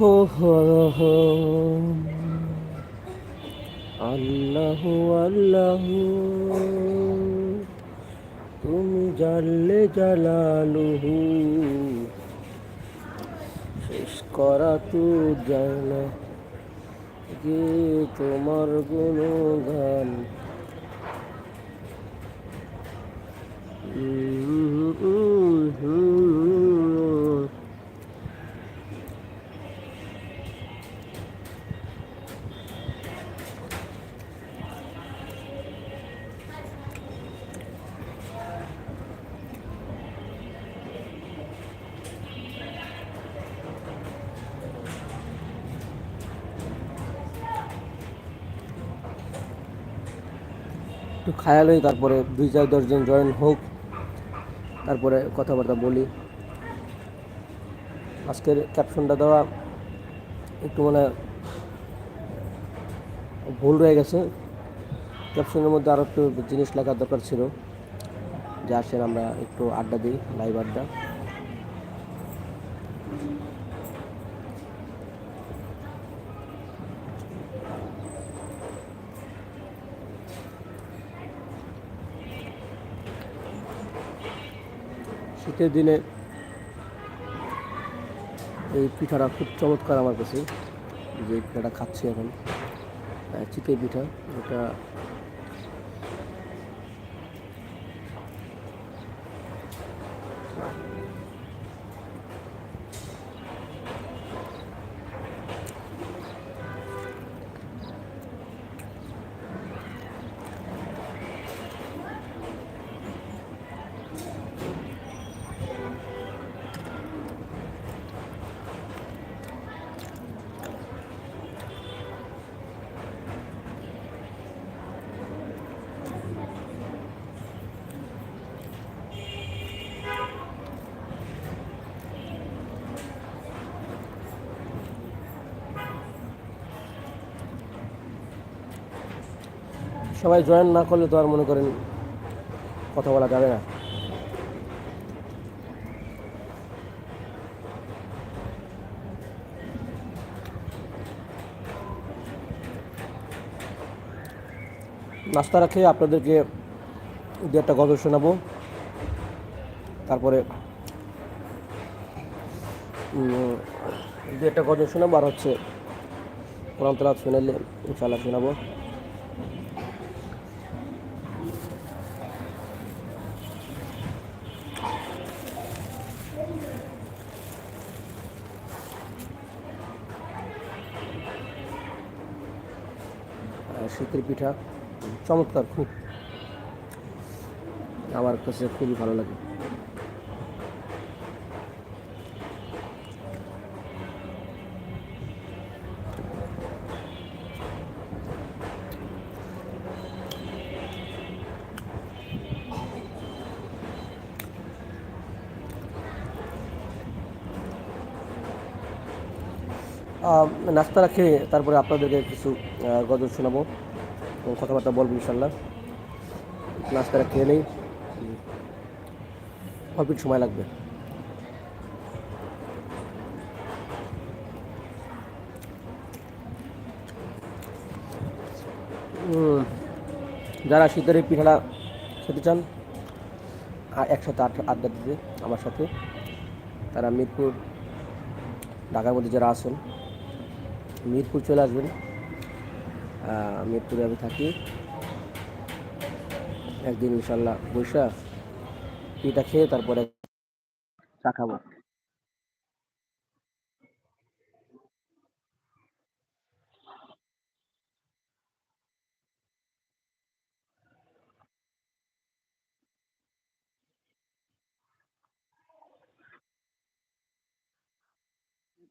হো হো হো আল্লাহ আল্লাহ। তুমি জানলে জালালুহু। শেষ করা তো জানা যে তোমার গুণগান। একটু খায়াল হই, তারপরে দুই চার দশজন জয়েন হোক, তারপরে কথাবার্তা বলি। আজকের ক্যাপশনটা দেওয়া একটু মানে ভুল রয়ে গেছে। ক্যাপশনের মধ্যে আরও একটু জিনিস লেখার দরকার ছিল। যে আসেন আমরা একটু আড্ডা দিই লাইভ আড্ডা। শীতের দিনে এই পিঠাটা খুব চমৎকার আমার কাছে। যে পিঠাটা খাচ্ছি এখন আহ, পিঠা এটা সবাই জয়েন না করলে তো আর মনে করেন কথা বলা যাবে না। নাস্তা রাখে আপনাদেরকে দু একটা গজল শোনাবো। তারপরে দু একটা গজল শোনাবো আর হচ্ছে কোরআন তালাত শোনালে ইনশাল্লাহ শোনাবো। আর পিঠা, চমৎকার, খুব। আমার কাছে খুবই ভালো লাগে। নাস্তা রাখে, তারপরে আপনাদেরকে কিছু গজল শোনাবো। কথাবার্তা বলব ইনশাল্লাহ নাস্তাটা খেয়ে নেই। অল্প সময় লাগবে। যারা শীতের পিঠাটা খেতে চান আর একসাথে আট, আড্ডা দিতে আমার সাথে। তারা মিরপুর, ঢাকার মধ্যে যারা আছেন, মিরপুর চলে আসবেন। মিরপুরে আমি থাকি। একদিন ইনশাল্লাহ বৈশা পিঠা খেয়ে তারপরে চা খাব।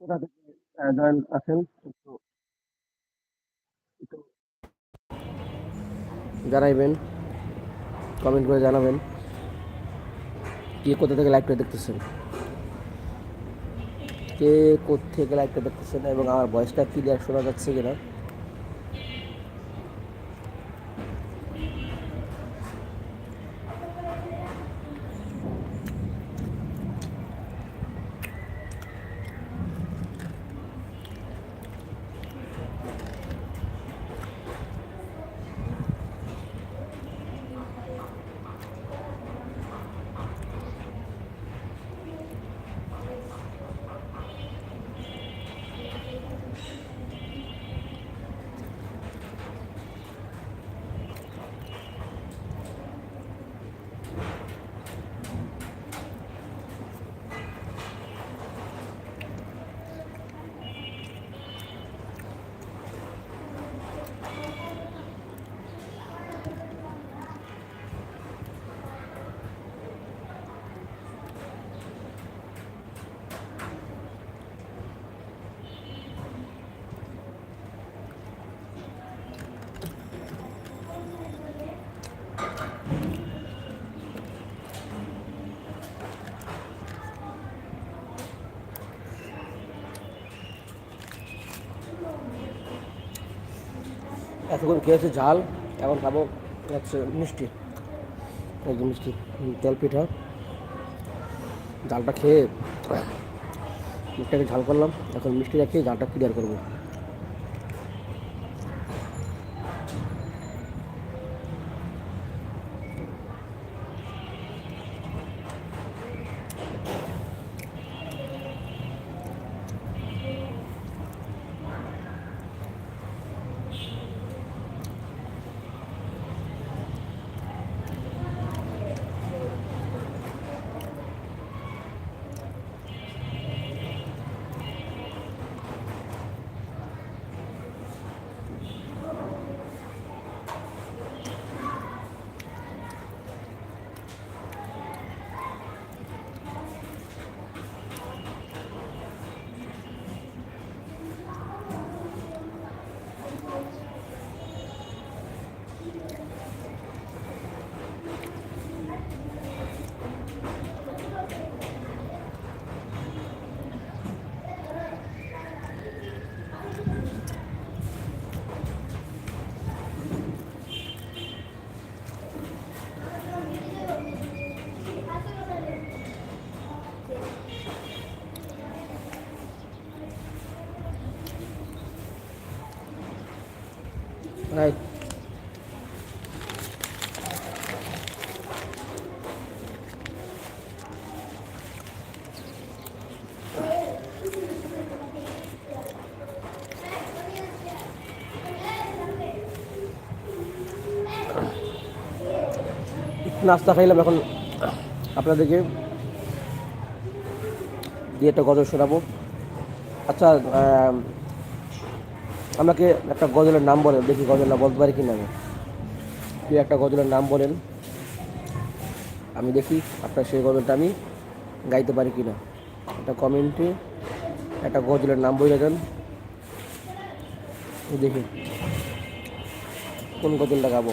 কোথা থেকে জয়েন আছেন? জানাইবেন কমেন্ট করে জানাবেন কে কোথা থেকে লাইভটা দেখতেছেন। কে থেকে লাইভটা দেখতেছেন এবং আমার ভয়েসটা ক্লিয়ার শোনা যাচ্ছে কিনা। এতক্ষণ খেয়েছে ঝাল, এখন খাব হচ্ছে মিষ্টি। একদম মিষ্টি তেল পিঠা। ঝালটা খেয়ে মুখটাকে ঝাল করলাম, এখন মিষ্টি রাখিয়ে ঝালটা ক্লিয়ার করব Right. একটু নাস্তা খাইলাম, এখন আপনাদেরকে দিয়ে একটা গজল শোনাবো। আচ্ছা আমাকে একটা গজলের নাম বলেন, দেখি গজলটা বলতে পারি কি না কি একটা গজলের নাম বলেন, আমি দেখি আপনার সেই গজলটা আমি গাইতে পারি কি না একটা কমেন্টে একটা গজলের নাম বলে দেন, দেখি কোন গজলটা গাবো।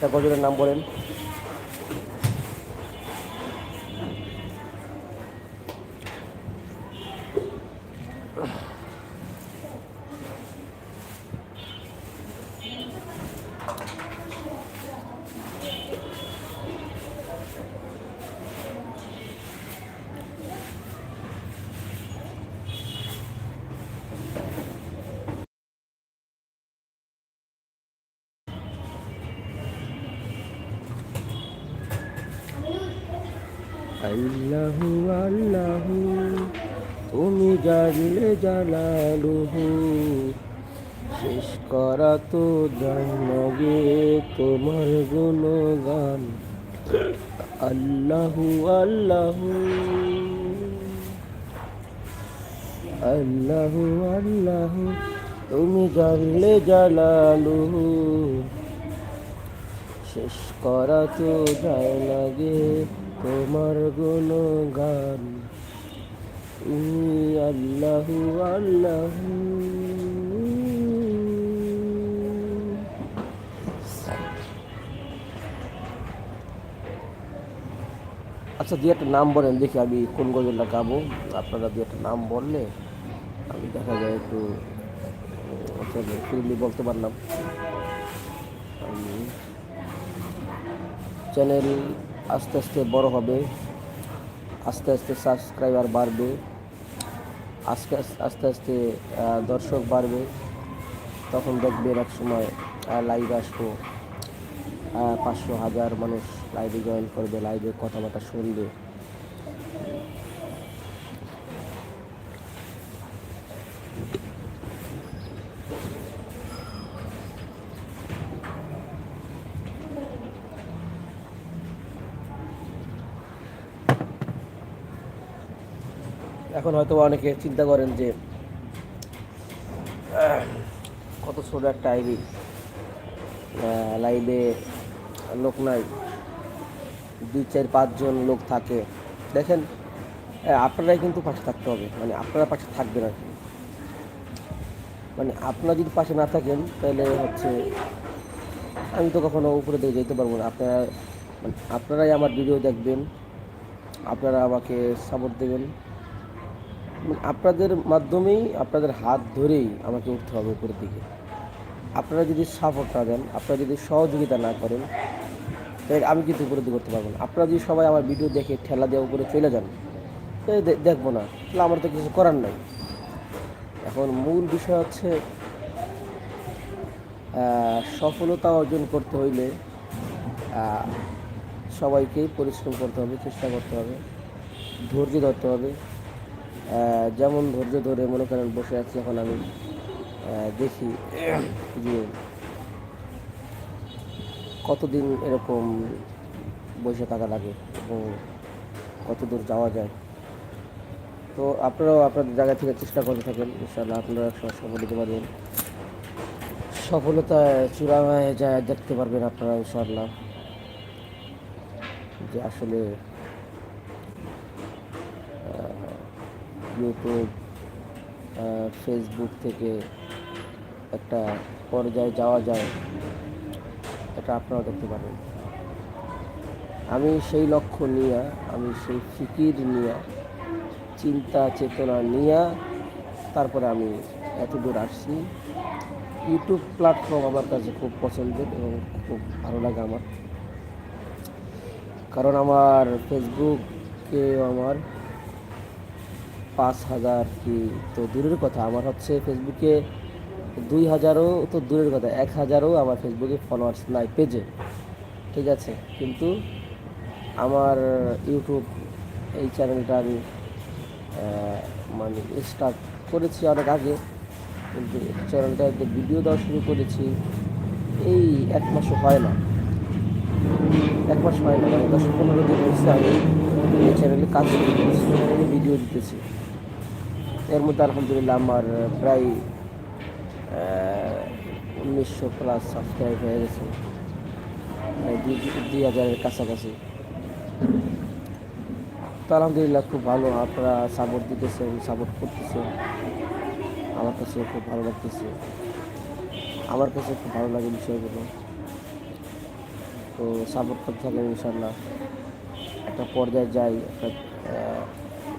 একটা গজলের নাম বলেন। আল্লাহু আল্লাহু, তুমি জানলে জালালুহু শেষ করা তো জানগে তোমার গুণগান। আল্লাহু আল্লাহু আল্লাহু আল্লাহু, তুমি জানলে জালালুহু শেষ করা তো যায় লাগে তোমার গুণগান। আল্লাহু আল্লাহু। আচ্ছা দিয়ে একটা নাম বলেন, দেখি আমি কোন গজলটা গাবো। আপনারা দিয়ে একটা নাম বললে আমি দেখা যায় একটু ফ্রিলি বলতে পারলাম। আমি চ্যানেল আস্তে আস্তে বড় হবে। আস্তে আস্তে সাবস্ক্রাইবার বাড়বে। আস্তে আস্তে আস্তে দর্শক বাড়বে। তখন দেখবেন এক সময় লাইভ আসব। পাঁচশো হাজার মানুষ লাইভে জয়েন করবে লাইভে কথাবার্তা শুনবে। এখন হয়তো অনেকে চিন্তা করেন যে কত ছোট একটা আইডি। লাইভে লোক নাই। দুই, চার, পাঁচজন লোক থাকে। দেখেন আপনারাই কিন্তু পাশে থাকতে হবে। মানে আপনারা পাশে থাকবেন আর কি। মানে আপনারা যদি পাশে না থাকেন, তাহলে হচ্ছে আমি তো কখনো উপরে দিকে যেতে পারব না। আপনারা মানে আপনারাই আমার ভিডিও দেখবেন। আপনারা আমাকে সাপোর্ট দেবেন। আপনাদের মাধ্যমেই, আপনাদের হাত ধরেই আমাকে উঠতে হবে উপরের দিকে। আপনারা যদি সাপোর্ট না দেন, আপনারা যদি সহযোগিতা না করেন, তাহলে আমি কিন্তু উপরের দিকে করতে পারব না। আপনারা যদি সবাই আমার ভিডিও দেখে ঠেলা দেওয়া উপরে চলে যান দেখব না। তাহলে আমার তো কিছু করার নাই। এখন মূল বিষয় হচ্ছে সফলতা অর্জন করতে হইলে সবাইকেই পরিশ্রম করতে হবে, চেষ্টা করতে হবে, ধৈর্য ধরতে হবে। যেমন ধৈর্য ধরে মনে করেন বসে আছি, এখন আমি দেখি যে কতদিন এরকম বসে থাকা লাগে এবং কত দূর যাওয়া যায়। তো আপনারাও আপনাদের জায়গা থেকে চেষ্টা করতে থাকেন, ইনশাআল্লাহ আপনারা একসময় সফল হতে পারবেন। সফলতায় চূড়া হয়ে যায়, দেখতে পারবেন আপনারা, ইনশাআল্লাহ। যে আসলে ইউটিউব ফেসবুক থেকে একটা পর্যায়ে যাওয়া যায়, এটা আপনারা দেখতে পারেন আমি সেই লক্ষ্য নিয়ে, আমি সেই ফিকির নিয়ে, চিন্তা চেতনা নিয়ে তারপরে আমি এত দূর আসছি। ইউটিউব প্ল্যাটফর্ম আমার কাছে খুব পছন্দের এবং খুব ভালো লাগে আমার। কারণ আমার ফেসবুকে আমার পাঁচ হাজার কি? তো দূরের কথা, আমার হচ্ছে ফেসবুকে দুই হাজারও তো দূরের কথা, এক হাজারও আমার ফেসবুকে ফলোয়ার্স নাই পেজে ঠিক আছে, কিন্তু আমার ইউটিউব এই চ্যানেলটা আমি মানে স্টার্ট করেছি অনেক আগে, কিন্তু চ্যানেলটাতে ভিডিও দেওয়া শুরু করেছি। এই এক মাসও হয় না। এক মাস হয় না মানে দশ পনেরো দিন হচ্ছে আমি এই চ্যানেলে কাজ করেছি ভিডিও দিতেছি। এর মধ্যে আলহামদুলিল্লাহ আমার প্রায় উনিশশো প্লাস সাবস্ক্রাইব হয়ে গেছে। দুই হাজারের কাছাকাছি। তো আলহামদুলিল্লাহ খুব ভালো, আপনারা সাপোর্ট দিতেছেন সাপোর্ট করতেছেন। আমার কাছে খুব ভালো লাগতেছে। আমার কাছে খুব ভালো লাগে বিষয়গুলো। তো সাপোর্ট করতে থাকেন ইনশাল্লাহ একটা পর্যায়ে যাই, একটা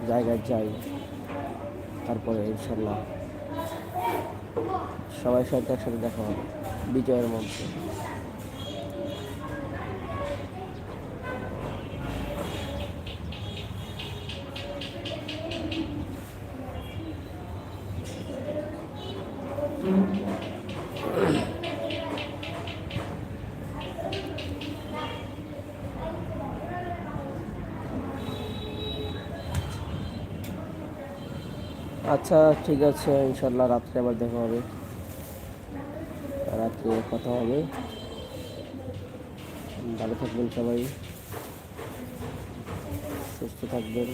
জায়গায় যাই। তারপরে ইনশাল্লাহ সবাই সাথে একসাথে দেখা হবে। বিজয়ের মঞ্চে। আচ্ছা ঠিক আছে ইনশাল্লাহ রাত্রে আবার দেখা হবে। রাত্রে কথা হবে। ভালো থাকবেন সবাই। সুস্থ থাকবেন।